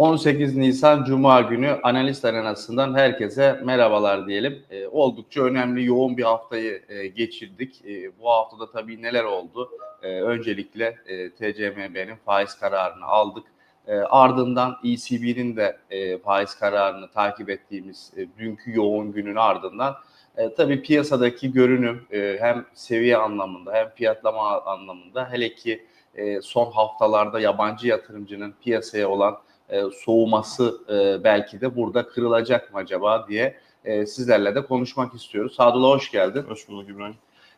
18 Nisan Cuma günü Analist Arenası'ndan herkese merhabalar diyelim. Ee, oldukça önemli, yoğun bir haftayı e, geçirdik. E, bu haftada tabii neler oldu? E, öncelikle e, TCMB'nin faiz kararını aldık. E, ardından ECB'nin de e, faiz kararını takip ettiğimiz e, dünkü yoğun günün ardından e, tabii piyasadaki görünüm e, hem seviye anlamında hem fiyatlama anlamında hele ki e, son haftalarda yabancı yatırımcının piyasaya olan e, soğuması e, belki de burada kırılacak mı acaba diye e, sizlerle de konuşmak istiyoruz. Sadullah hoş geldin. Hoş bulduk İbrahim.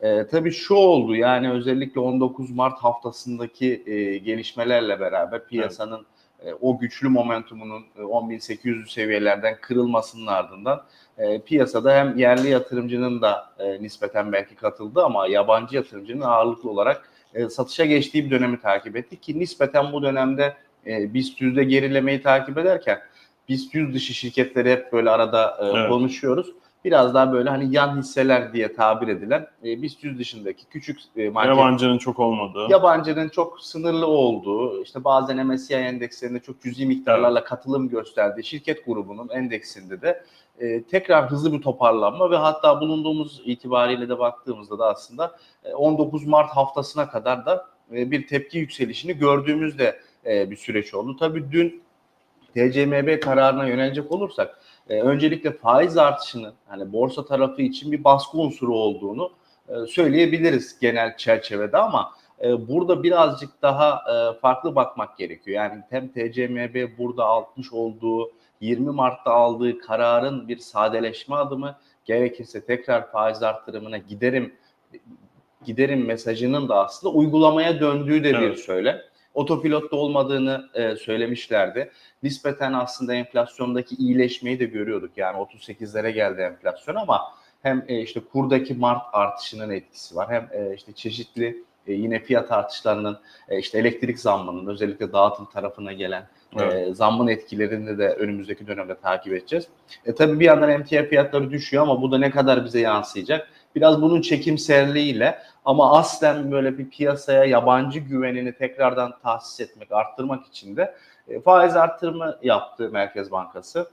E, tabii şu oldu yani özellikle 19 Mart haftasındaki e, gelişmelerle beraber piyasanın e, o güçlü momentumunun e, 10.800 seviyelerden kırılmasının ardından e, piyasada hem yerli yatırımcının da e, nispeten belki katıldı ama yabancı yatırımcının ağırlıklı olarak e, satışa geçtiği bir dönemi takip ettik ki nispeten bu dönemde e, BIST 100'de gerilemeyi takip ederken BIST 100 dışı şirketleri hep böyle arada e, Evet. konuşuyoruz. Biraz daha böyle hani yan hisseler diye tabir edilen e, BIST 100 dışındaki küçük e, market Yabancının çok olmadığı. yabancının çok sınırlı olduğu, işte bazen MSCI endekslerinde çok cüzi miktarlarla katılım gösterdiği şirket grubunun endeksinde de e, tekrar hızlı bir toparlanma ve hatta bulunduğumuz itibariyle de baktığımızda da aslında e, 19 Mart haftasına kadar da e, bir tepki yükselişini gördüğümüzde e, bir süreç oldu. Tabii dün TCMB kararına yönelecek olursak e, öncelikle faiz artışının hani borsa tarafı için bir baskı unsuru olduğunu e, söyleyebiliriz genel çerçevede ama e, burada birazcık daha e, farklı bakmak gerekiyor. Yani hem TCMB burada almış olduğu 20 Mart'ta aldığı kararın bir sadeleşme adımı gerekirse tekrar faiz arttırımına giderim giderim mesajının da aslında uygulamaya döndüğü de bir Evet. söyle. Otopilotta olmadığını e, söylemişlerdi. Nispeten aslında enflasyondaki iyileşmeyi de görüyorduk. Yani 38'lere geldi enflasyon ama hem e, işte kurdaki Mart artışının etkisi var. Hem e, işte çeşitli e, yine fiyat artışlarının e, işte elektrik zammının özellikle dağıtım tarafına gelen e, zammın etkilerini de önümüzdeki dönemde takip edeceğiz. E, tabii bir yandan emtia fiyatları düşüyor ama bu da ne kadar bize yansıyacak? Biraz bunun çekimserliğiyle ama aslen böyle bir piyasaya yabancı güvenini tekrardan tahsis etmek, arttırmak için de e, faiz arttırımı yaptı Merkez Bankası.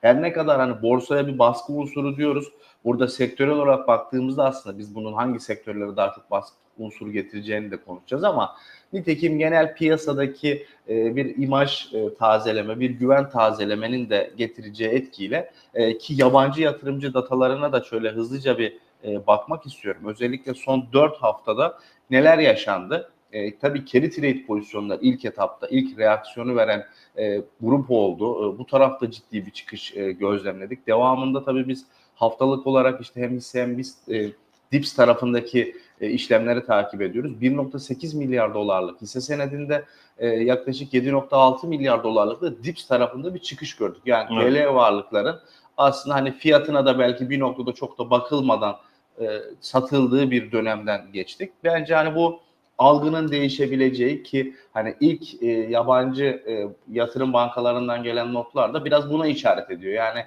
Her ne kadar hani borsaya bir baskı unsuru diyoruz. Burada sektörel olarak baktığımızda aslında biz bunun hangi sektörlere daha çok baskı unsuru getireceğini de konuşacağız ama nitekim genel piyasadaki e, bir imaj e, tazeleme, bir güven tazelemenin de getireceği etkiyle e, ki yabancı yatırımcı datalarına da şöyle hızlıca bir bakmak istiyorum. Özellikle son 4 haftada neler yaşandı? E, tabii carry trade pozisyonlar ilk etapta ilk reaksiyonu veren e, grup oldu. E, bu tarafta ciddi bir çıkış e, gözlemledik. Devamında tabii biz haftalık olarak işte hem hisse hem biz e, DIPS tarafındaki e, işlemleri takip ediyoruz. 1.8 milyar dolarlık hisse senedinde e, yaklaşık 7.6 milyar dolarlık da DIPS tarafında bir çıkış gördük. Yani Evet. TL varlıkların aslında hani fiyatına da belki bir noktada çok da bakılmadan e, satıldığı bir dönemden geçtik. Bence hani bu algının değişebileceği ki hani ilk e, yabancı e, yatırım bankalarından gelen notlar da biraz buna işaret ediyor. Yani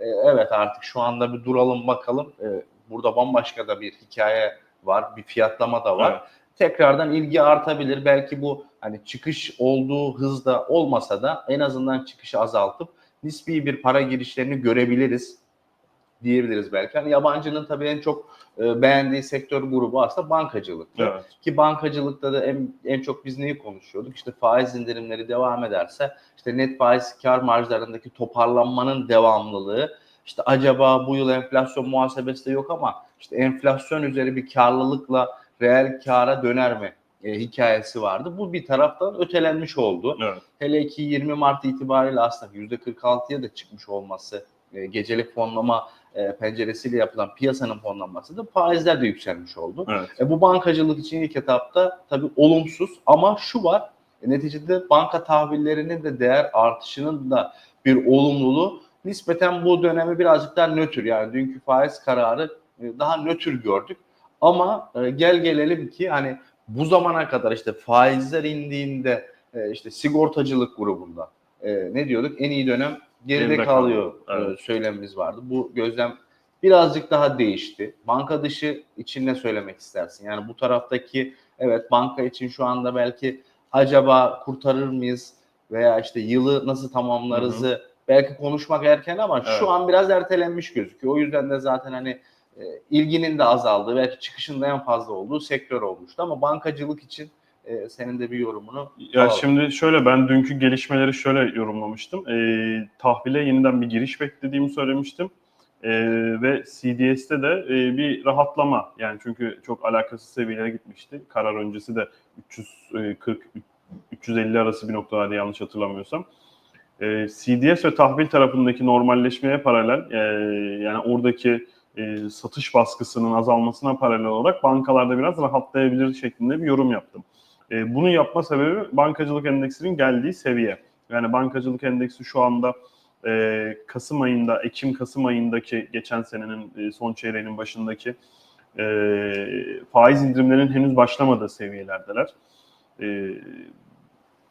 e, evet artık şu anda bir duralım bakalım. E, burada bambaşka da bir hikaye var, bir fiyatlama da var. Evet. Tekrardan ilgi artabilir. Belki bu hani çıkış olduğu hızda olmasa da en azından çıkışı azaltıp nispi bir para girişlerini görebiliriz diyebiliriz belki. Hani yabancının tabii en çok e, beğendiği sektör grubu aslında bankacılık. Evet. Ki bankacılıkta da en, en çok biz neyi konuşuyorduk? İşte faiz indirimleri devam ederse işte net faiz kar marjlarındaki toparlanmanın devamlılığı işte acaba bu yıl enflasyon muhasebesi de yok ama işte enflasyon üzeri bir karlılıkla reel kara döner mi e, hikayesi vardı. Bu bir taraftan ötelenmiş oldu. Evet. Hele ki 20 Mart itibariyle aslında %46'ya da çıkmış olması e, gecelik fonlama e, penceresiyle yapılan piyasanın fonlanması da faizler de yükselmiş oldu. Evet. E, bu bankacılık için ilk etapta tabii olumsuz ama şu var e, neticede banka tahvillerinin de değer artışının da bir olumluluğu nispeten bu dönemi birazcık daha nötr yani dünkü faiz kararı daha nötr gördük ama e, gel gelelim ki hani bu zamana kadar işte faizler indiğinde e, işte sigortacılık grubunda e, ne diyorduk en iyi dönem geride Geride kalıyor evet. söylemimiz vardı. Bu gözlem birazcık daha değişti. Banka dışı için ne söylemek istersin? Yani bu taraftaki evet banka için şu anda belki acaba kurtarır mıyız veya işte yılı nasıl tamamlarızı belki konuşmak erken ama Evet. şu an biraz ertelenmiş gözüküyor. O yüzden de zaten hani e, ilginin de azaldığı belki çıkışın da en fazla olduğu sektör olmuştu ama bankacılık için e, senin de bir yorumunu Ya alalım. şimdi şöyle ben dünkü gelişmeleri şöyle yorumlamıştım. Ee, tahvile yeniden bir giriş beklediğimi söylemiştim. Ee, ve CDS'te de e, bir rahatlama yani çünkü çok alakasız seviyelere gitmişti. Karar öncesi de 340 350 arası bir noktalarda yanlış hatırlamıyorsam. Ee, CDS ve tahvil tarafındaki normalleşmeye paralel e, yani oradaki e, satış baskısının azalmasına paralel olarak bankalarda biraz rahatlayabilir şeklinde bir yorum yaptım. E, bunu yapma sebebi bankacılık endeksinin geldiği seviye. Yani bankacılık endeksi şu anda e, Kasım ayında, Ekim-Kasım ayındaki geçen senenin e, son çeyreğinin başındaki e, faiz indirimlerinin henüz başlamadığı seviyelerdeler. E,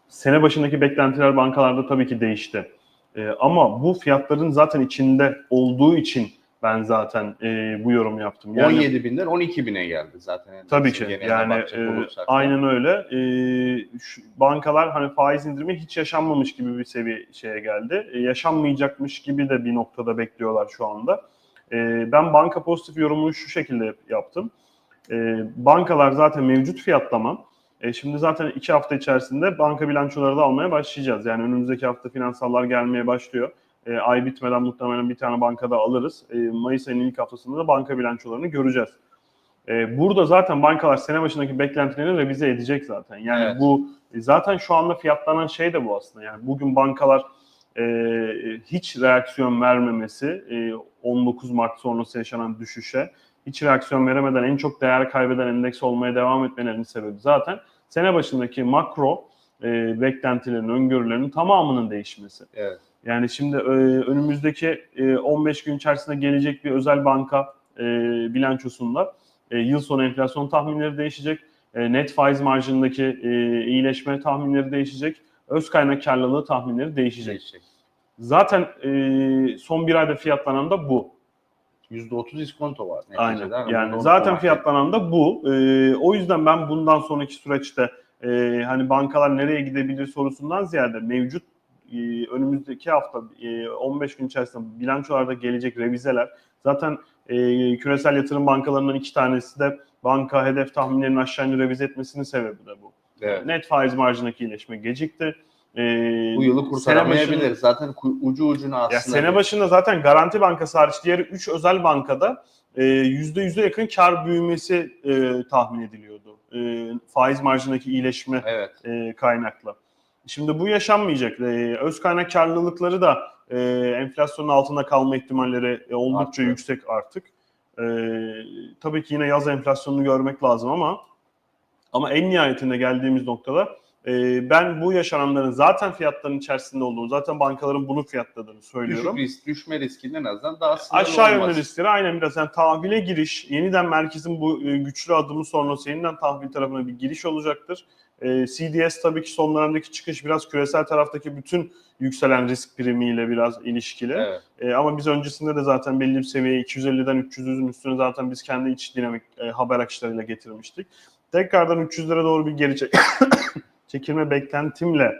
sene başındaki beklentiler bankalarda tabii ki değişti. E, ama bu fiyatların zaten içinde olduğu için ben zaten e, bu yorum yaptım. Yani, 17 binden 12 bine geldi zaten. endeksin Tabii ki yani e, olursak aynen öyle. E, şu, bankalar hani faiz indirimi hiç yaşanmamış gibi bir seviye şeye geldi. E, yaşanmayacakmış gibi de bir noktada bekliyorlar şu anda. E, ben banka pozitif yorumunu şu şekilde yaptım. E, bankalar zaten mevcut fiyatlama. E, şimdi zaten iki hafta içerisinde banka bilançoları da almaya başlayacağız. Yani önümüzdeki hafta finansallar gelmeye başlıyor. E, ay bitmeden muhtemelen bir tane bankada alırız. E, Mayıs ayının ilk haftasında da banka bilançolarını göreceğiz. E, burada zaten bankalar sene başındaki beklentilerini revize edecek zaten. Yani Evet. bu e, zaten şu anda fiyatlanan şey de bu aslında. Yani bugün bankalar e, hiç reaksiyon vermemesi, e, 19 Mart sonrası yaşanan düşüşe hiç reaksiyon veremeden en çok değer kaybeden endeks olmaya devam etmelerinin sebebi zaten sene başındaki makro e, beklentilerin, öngörülerinin tamamının değişmesi. Evet. Yani şimdi e, önümüzdeki e, 15 gün içerisinde gelecek bir özel banka e, bilançosunda e, yıl sonu enflasyon tahminleri değişecek. E, net faiz marjındaki e, iyileşme tahminleri değişecek. Öz kaynak karlılığı tahminleri değişecek. Değişecek. Zaten e, son bir ayda fiyatlanan da bu. %30 iskonto var. Aynen. neticede. Ama Yani zaten unutmamak fiyatlanan da bu. O yüzden ben bundan sonraki süreçte e, hani bankalar nereye gidebilir sorusundan ziyade mevcut e, önümüzdeki hafta e, 15 gün içerisinde bilançolarda gelecek revizeler zaten e, küresel yatırım bankalarından iki tanesi de banka hedef tahminlerini aşağı yönlü revize etmesinin sebebi de bu. Evet. Net faiz marjındaki iyileşme gecikti. Ee, Bu yılı kurtaramayabilir. Zaten ucu ucuna aslında. ya sene başında zaten Garanti Bankası hariç diğer 3 özel bankada e, %100'e yakın kar büyümesi e, tahmin ediliyordu. E, faiz marjındaki iyileşme Evet. e, kaynaklı. Şimdi bu yaşanmayacak. E, öz kaynak karlılıkları da e, enflasyonun altında kalma ihtimalleri e, oldukça Arttı. yüksek artık. E, tabii ki yine yaz enflasyonunu görmek lazım ama ama en nihayetinde geldiğimiz noktada e, ben bu yaşananların zaten fiyatların içerisinde olduğunu, zaten bankaların bunu fiyatladığını söylüyorum. Düşük risk, düşme riskinden azından daha sınırlı Aşağı yönlü riskleri aynen biraz yani tahvile giriş, yeniden merkezin bu e, güçlü adımı sonrası yeniden tahvil tarafına bir giriş olacaktır. E, CDS tabii ki son dönemdeki çıkış biraz küresel taraftaki bütün yükselen risk primiyle biraz ilişkili. Evet. E, ama biz öncesinde de zaten belli bir seviyeye 250'den 300'ün üstüne zaten biz kendi iç dinamik e, haber akışlarıyla getirmiştik. Tekrardan 300'lere doğru bir geri çek- çekilme beklentimle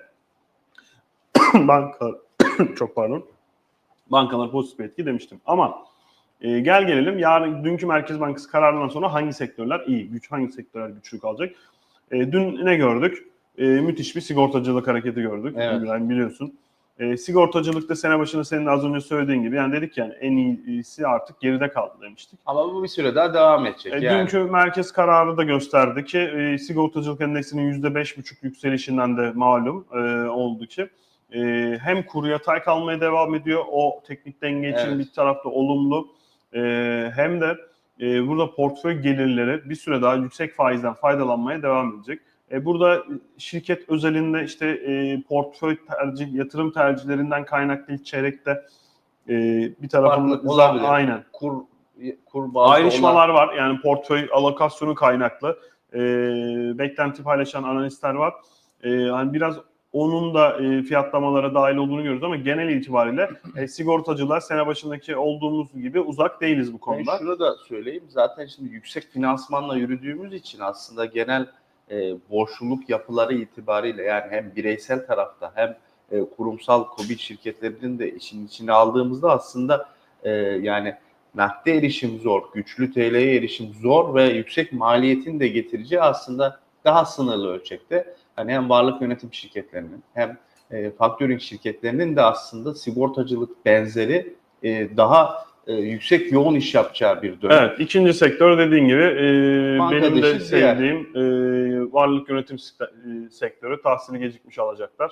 banka çok pardon bankalar pozitif bir etki demiştim. Ama e, gel gelelim yarın dünkü Merkez Bankası kararından sonra hangi sektörler iyi, güç hangi sektörler güçlü kalacak? E, dün ne gördük? E, müthiş bir sigortacılık hareketi gördük. Evet. İbrahim biliyorsun. E, sigortacılıkta sene başında senin az önce söylediğin gibi yani dedik yani en iyisi artık geride kaldı demiştik. Ama bu bir süre daha devam edecek. E, yani. Dünkü merkez kararı da gösterdi ki e, sigortacılık endeksinin %5,5 yükselişinden de malum e, oldu ki e, hem kuru yatay kalmaya devam ediyor o teknik denge için Evet. bir tarafta olumlu e, hem de e, burada portföy gelirleri bir süre daha yüksek faizden faydalanmaya devam edecek. E, burada şirket özelinde işte e, portföy tercih, yatırım tercihlerinden kaynaklı ilk çeyrekte e, bir Farklılık olabilir. aynen kur kur ayrışmalar olan- var. Yani portföy alokasyonu kaynaklı. E, beklenti paylaşan analistler var. E, hani biraz onun da e, fiyatlamalara dahil olduğunu görüyoruz ama genel itibariyle e, sigortacılar sene başındaki olduğumuz gibi uzak değiliz bu Ben konuda. şunu da söyleyeyim. Zaten şimdi yüksek finansmanla yürüdüğümüz için aslında genel e, borçluluk yapıları itibariyle yani hem bireysel tarafta hem e, kurumsal KOBİ şirketlerinin de işin içine aldığımızda aslında e, yani nakde erişim zor, güçlü TL'ye erişim zor ve yüksek maliyetin de getireceği aslında daha sınırlı ölçekte. Hani hem varlık yönetim şirketlerinin hem e, factoring şirketlerinin de aslında sigortacılık benzeri e, daha e, yüksek yoğun iş yapacağı bir dönem. Evet, ikinci sektör dediğin gibi e, Banka benim de sevdiğim e, varlık yönetim e, sektörü tahsili gecikmiş alacaklar.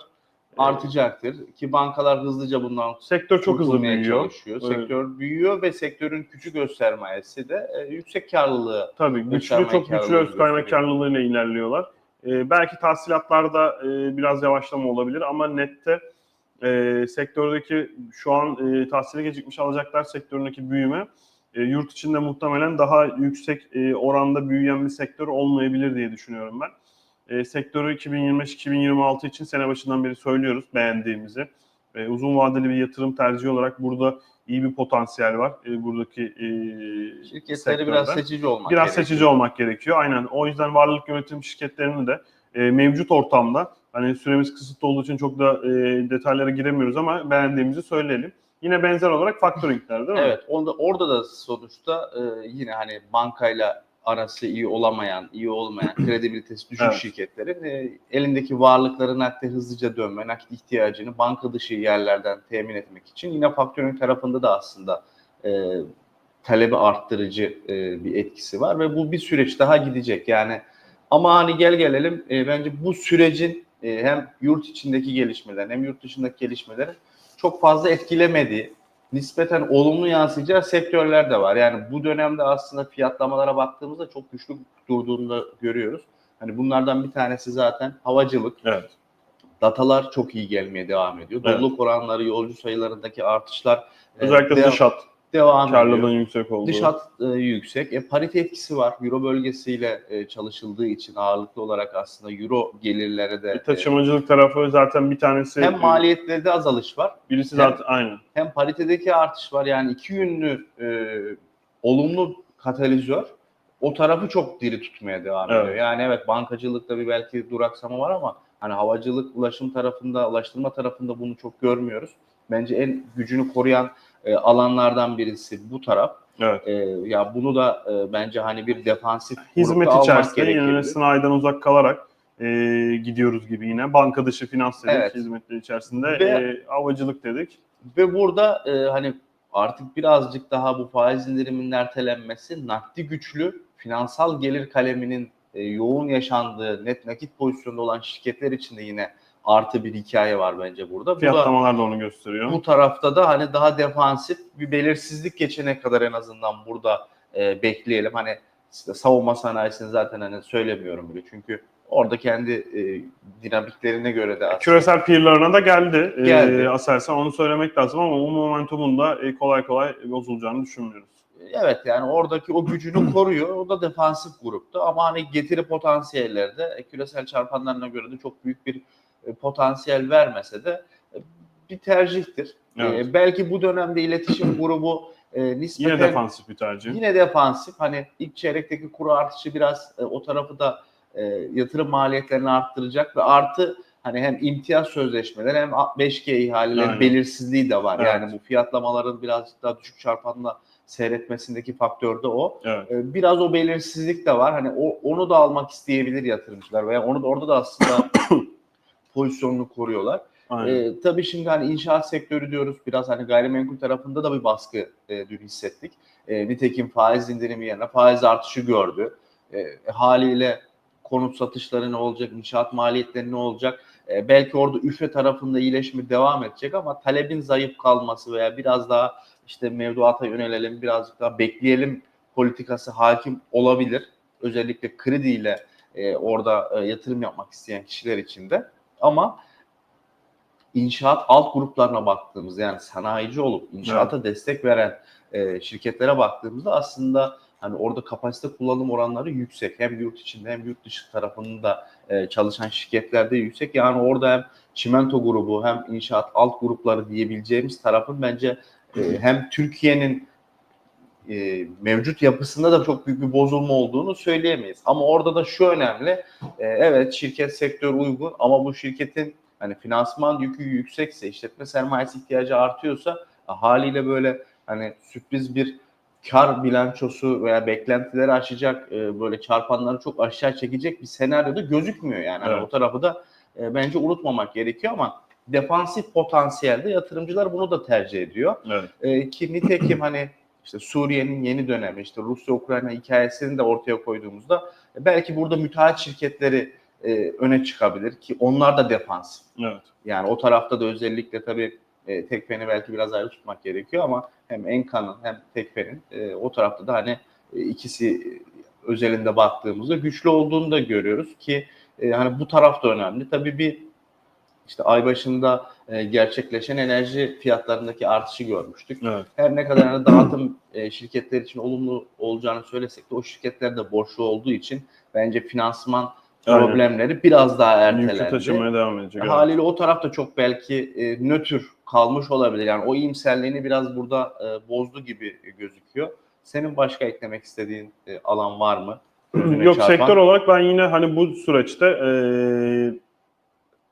E, Artacaktır ki bankalar hızlıca bundan Sektör çok hızlı büyüyor. çalışıyor. Evet. Sektör büyüyor ve sektörün küçük göstermesi de e, yüksek karlılığı Tabii güçlü çok güçlü öz gösteriyor. karlılığıyla ilerliyorlar. Ee, belki tahsilatlarda e, biraz yavaşlama olabilir ama nette e, sektördeki şu an e, tahsile gecikmiş alacaklar sektöründeki büyüme e, yurt içinde muhtemelen daha yüksek e, oranda büyüyen bir sektör olmayabilir diye düşünüyorum ben. E, sektörü 2025-2026 için sene başından beri söylüyoruz beğendiğimizi. E, uzun vadeli bir yatırım tercihi olarak burada iyi bir potansiyel var. E, buradaki e, şirketleri biraz sektörde. seçici olmak Biraz gerekiyor. seçici olmak gerekiyor. Aynen. O yüzden varlık yönetim şirketlerini de e, mevcut ortamda hani süremiz kısıtlı olduğu için çok da e, detaylara giremiyoruz ama beğendiğimizi söyleyelim. Yine benzer olarak factoringler değil mi? Evet, onda, orada da sonuçta e, yine hani bankayla arası iyi olamayan, iyi olmayan, kredibilitesi düşük Evet. şirketlerin e, elindeki varlıkları nakde hızlıca dönme, nakit ihtiyacını banka dışı yerlerden temin etmek için yine faktörün tarafında da aslında e, talebi arttırıcı e, bir etkisi var ve bu bir süreç daha gidecek. Yani ama hani gel gelelim e, bence bu sürecin e, hem yurt içindeki gelişmelerin hem yurt dışındaki gelişmelerin çok fazla etkilemediği, nispeten olumlu yansıyacağı sektörler de var. Yani bu dönemde aslında fiyatlamalara baktığımızda çok güçlü durduğunu da görüyoruz. Hani bunlardan bir tanesi zaten havacılık. Evet. Datalar çok iyi gelmeye devam ediyor. Evet. Doluluk oranları, yolcu sayılarındaki artışlar e, Özellikle dev- dış hat devam karlılığın ediyor. yüksek olduğu. Dış hat e, yüksek. E, parite etkisi var. Euro bölgesiyle e, çalışıldığı için ağırlıklı olarak aslında euro gelirlere de Bir taşımacılık tarafı zaten bir tanesi e, hem maliyetlerde azalış var birisi hem- zaten aynı. hem paritedeki artış var. Yani iki yönlü e, olumlu katalizör o tarafı çok diri tutmaya devam Evet. ediyor. Yani evet bankacılıkta bir belki duraksama var ama hani havacılık ulaşım tarafında, ulaştırma tarafında bunu çok görmüyoruz. Bence en gücünü koruyan e, alanlardan birisi bu taraf. Evet. E, ya bunu da e, bence hani bir defansif Hizmet içerisinde gerekirdi. sanayiden uzak kalarak e, gidiyoruz gibi yine. Banka dışı finans dedik Evet. hizmetler içerisinde. Ve- E, havacılık dedik. Ve burada e, hani artık birazcık daha bu faiz indiriminin ertelenmesi nakdi güçlü finansal gelir kaleminin e, yoğun yaşandığı net nakit pozisyonda olan şirketler için de yine artı bir hikaye var bence burada. Bu da Fiyatlamalar da onu gösteriyor. bu tarafta da hani daha defansif bir belirsizlik geçene kadar en azından burada e, bekleyelim. Hani işte savunma sanayisini zaten hani söylemiyorum bile çünkü orada kendi e, dinamiklerine göre de aslında Küresel peerlarına da geldi. E, Geldi. Aselsan onu söylemek lazım ama o momentumun da e, kolay kolay bozulacağını düşünmüyoruz. Evet yani oradaki o gücünü koruyor. O da defansif grupta ama hani getiri potansiyelleri de e, küresel çarpanlarına göre de çok büyük bir e, potansiyel vermese de e, bir tercihtir. Evet. E, belki bu dönemde iletişim grubu e, nispeten Yine defansif bir tercih. yine defansif. Hani ilk çeyrekteki kuru artışı biraz e, o tarafı da e, yatırım maliyetlerini arttıracak ve artı hani hem imtiyaz sözleşmeleri hem 5G ihaleleri Aynen. belirsizliği de var. Evet. Yani bu fiyatlamaların birazcık daha düşük çarpanla seyretmesindeki faktör de o. Evet. E, Biraz o belirsizlik de var. Hani o, onu da almak isteyebilir yatırımcılar veya onu da orada da aslında pozisyonunu koruyorlar. Aynen. E, tabii şimdi hani inşaat sektörü diyoruz. Biraz hani gayrimenkul tarafında da bir baskı e, dün hissettik. E, nitekim faiz indirimi yerine faiz artışı gördü. E, haliyle konut satışları ne olacak, inşaat maliyetleri ne olacak? E, belki orada üfe tarafında iyileşme devam edecek ama talebin zayıf kalması veya biraz daha işte mevduata yönelelim, birazcık daha bekleyelim politikası hakim olabilir. Özellikle krediyle e, orada e, yatırım yapmak isteyen kişiler için de. Ama inşaat alt gruplarına baktığımızda yani sanayici olup inşaata destek veren e, şirketlere baktığımızda aslında hani orada kapasite kullanım oranları yüksek. Hem yurt içinde hem yurt dışı tarafında e, çalışan şirketlerde yüksek. Yani orada hem çimento grubu hem inşaat alt grupları diyebileceğimiz tarafın bence e, hem Türkiye'nin e, mevcut yapısında da çok büyük bir bozulma olduğunu söyleyemeyiz. Ama orada da şu önemli. e, evet şirket sektör uygun ama bu şirketin hani finansman yükü yüksekse, işletme sermayesi ihtiyacı artıyorsa e, haliyle böyle hani sürpriz bir kar bilançosu veya beklentileri aşacak e, böyle çarpanları çok aşağı çekecek bir senaryoda gözükmüyor yani. Hani Evet. o tarafı da e, bence unutmamak gerekiyor ama defansif potansiyelde yatırımcılar bunu da tercih ediyor. Evet. E, ki nitekim hani işte Suriye'nin yeni dönemi, işte Rusya-Ukrayna hikayesini de ortaya koyduğumuzda e, belki burada müteahhit şirketleri e, öne çıkabilir ki onlar da defansif. Evet. Yani o tarafta da özellikle tabii e, Tekfen'i belki biraz ayrı tutmak gerekiyor ama hem Enkan'ın hem Tekfen'in e, o tarafta da hani e, ikisi özelinde baktığımızda güçlü olduğunu da görüyoruz ki e, hani bu taraf da önemli. Tabii bir işte ay başında e, gerçekleşen enerji fiyatlarındaki artışı görmüştük. Evet. Her ne kadar hani dağıtım e, şirketler için olumlu olacağını söylesek de o şirketler de borçlu olduğu için bence finansman Aynen. problemleri biraz daha Yükü ertelendi. taşımaya devam edecek. evet. Haliyle o taraf da çok belki e, nötr kalmış olabilir. Yani o iyimserliğini biraz burada e, bozdu gibi gözüküyor. Senin başka eklemek istediğin e, alan var mı? Gözüne Yok çarpan? sektör olarak ben yine hani bu süreçte eee,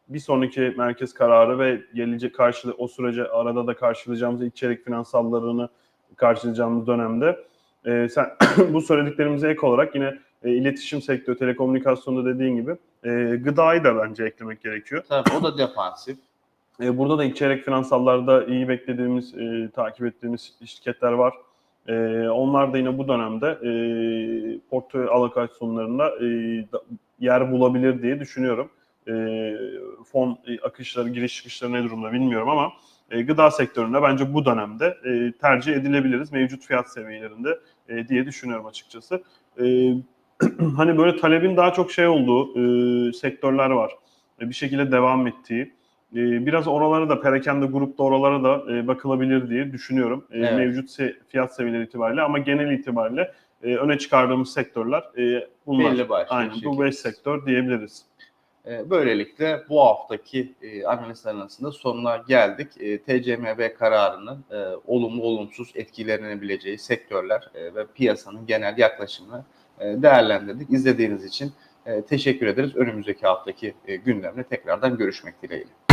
bir sonraki merkez kararı ve gelecek karşılı o sürece arada da karşılayacağımız ilk çeyrek finansallarını karşılayacağımız dönemde eee, sen bu söylediklerimize ek olarak yine e, iletişim sektörü, telekomünikasyonda dediğin gibi e, gıdayı da bence eklemek gerekiyor. Tabii o da defansif. E, burada da ilk çeyrek finansallarda iyi beklediğimiz, e, takip ettiğimiz şirketler var. E, onlar da yine bu dönemde e, portföy alokasyonlarında e, yer bulabilir diye düşünüyorum. E, fon e, akışları, giriş çıkışları ne durumda bilmiyorum ama e, gıda sektöründe bence bu dönemde e, tercih edilebiliriz mevcut fiyat seviyelerinde e, diye düşünüyorum açıkçası. E, hani böyle talebin daha çok şey olduğu e, sektörler var. E, bir şekilde devam ettiği. E, biraz oralara da perakende grupta oralara da e, bakılabilir diye düşünüyorum. E, Evet. Mevcut se- fiyat seviyeleri itibariyle ama genel itibariyle e, öne çıkardığımız sektörler e, bunlar. Belli başlı Aynen bu. 5 sektör diyebiliriz. E, Böylelikle bu haftaki e, analizlerin arasında sonuna geldik. E, TCMB kararının e, olumlu olumsuz etkilenebileceği sektörler ve piyasanın genel yaklaşımını değerlendirdik. İzlediğiniz için teşekkür ederiz. Önümüzdeki haftaki e, gündemle tekrardan görüşmek dileğiyle.